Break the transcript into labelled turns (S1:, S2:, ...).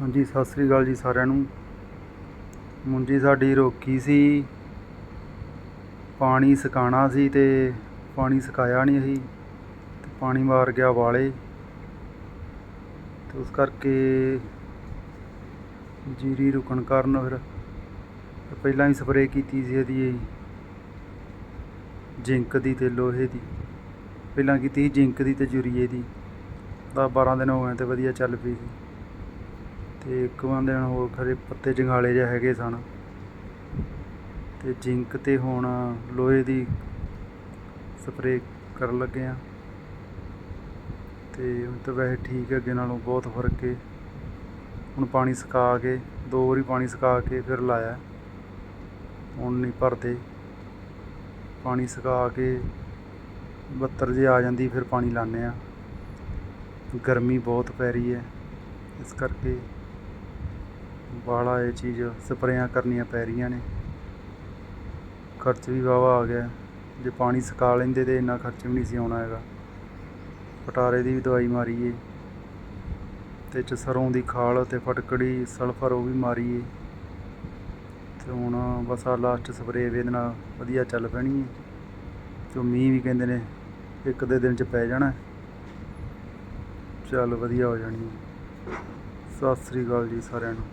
S1: ਹਾਂਜੀ, ਸਤਿ ਸ੍ਰੀ ਅਕਾਲ ਜੀ ਸਾਰਿਆਂ ਨੂੰ। ਮੁੰਜੀ ਸਾਡੀ ਰੋਕੀ ਸੀ, ਪਾਣੀ ਸੁਕਾਉਣਾ ਸੀ ਤੇ ਪਾਣੀ ਸੁਕਾਇਆ ਨਹੀਂ ਅਸੀਂ, ਤੇ ਪਾਣੀ ਮਾਰ ਗਿਆ ਵਾਲੇ। ਤੇ ਉਸ ਕਰਕੇ ਜੀਰੀ ਰੁਕਣ ਕਾਰਨ ਫਿਰ ਪਹਿਲਾਂ ਹੀ ਸਪਰੇਅ ਕੀਤੀ ਸੀ ਇਹਦੀ ਜਿੰਕ ਦੀ ਤੇ ਲੋਹੇ ਦੀ। ਪਹਿਲਾਂ ਕੀਤੀ ਸੀ ਜਿੰਕ ਦੀ ਤੇ ਯੂਰੀਏ ਦੀ 10 12 ਦਿਨ ਹੋ ਗਏ ਤੇ ਵਧੀਆ ਚੱਲ ਪਈ ਸੀ। ਤੇ ਇੱਕ ਬੰਦੇ ਦਿਨ ਹੋਰ ਖਰੇ ਪੱਤੇ ਜੰਗਾਲੇ ਜਿਹੇ ਹੈਗੇ ਸਨ। ਤੇ ਜਿੰਕ ਤੇ ਹੁਣ ਲੋਹੇ ਦੀ ਸਪਰੇਅ ਕਰਨ ਲੱਗੇ ਆ। ਤੇ ਹੁਣ ਤਾਂ ਵੈਸੇ ਠੀਕ ਹੈ ਅੱਗੇ ਨਾਲੋਂ ਬਹੁਤ ਫ਼ਰਕ ਹੈ ਹੁਣ ਪਾਣੀ ਸੁਕਾ ਕੇ, ਦੋ ਵਾਰੀ ਪਾਣੀ ਸੁਕਾ ਕੇ ਫਿਰ ਲਾਇਆ। ਹੁਣ ਨਹੀਂ ਭਰਦੇ। ਪਾਣੀ ਸੁਕਾ ਕੇ ਬੱਤਰ ਜੇ ਆ ਜਾਂਦੀ ਫਿਰ ਪਾਣੀ ਲਾਉਂਦੇ ਆ। ਗਰਮੀ ਬਹੁਤ ਪੈ ਰਹੀ ਹੈ। ਇਸ ਕਰਕੇ ਵਾਲਾ ਇਹ ਚੀਜ਼ ਸਪਰੇਆਂ ਕਰਨੀਆਂ ਪੈ ਰਹੀਆਂ ਨੇ। ਖਰਚ ਵੀ ਵਾਹਵਾ ਆ ਗਿਆ। ਜੇ ਪਾਣੀ ਸੁਕਾ ਲੈਂਦੇ ਤੇ ਇੰਨਾ ਖਰਚ ਵੀ ਨਹੀਂ ਸੀ ਆਉਣਾ ਹੈਗਾ। ਪਟਾਰੇ ਦੀ ਵੀ ਦਵਾਈ ਮਾਰੀਏ। ਏ ਤੇ ਚ ਸਰੋਂ ਦੀ ਖਾਲ ਤੇ ਫਟਕੜੀ, ਸਲਫਰ ਉਹ ਵੀ ਮਾਰੀਏ। ਏ ਤੇ ਹੁਣ ਬਸ ਆ ਲਾਸਟ ਸਪਰੇਅ ਇਹਦੇ ਨਾਲ ਵਧੀਆ ਚੱਲ ਪੈਣੀ ਹੈ। ਤੇ ਮੀਂਹ ਵੀ ਕਹਿੰਦੇ ਨੇ ਇੱਕ ਦੇ ਦਿਨ ਚ ਪੈ ਜਾਣਾ। ਚੱਲ ਵਧੀਆ ਹੋ ਜਾਣੀ ਏ। ਸਤਿ ਸ੍ਰੀ ਅਕਾਲ ਜੀ ਸਾਰਿਆਂ ਨੂੰ।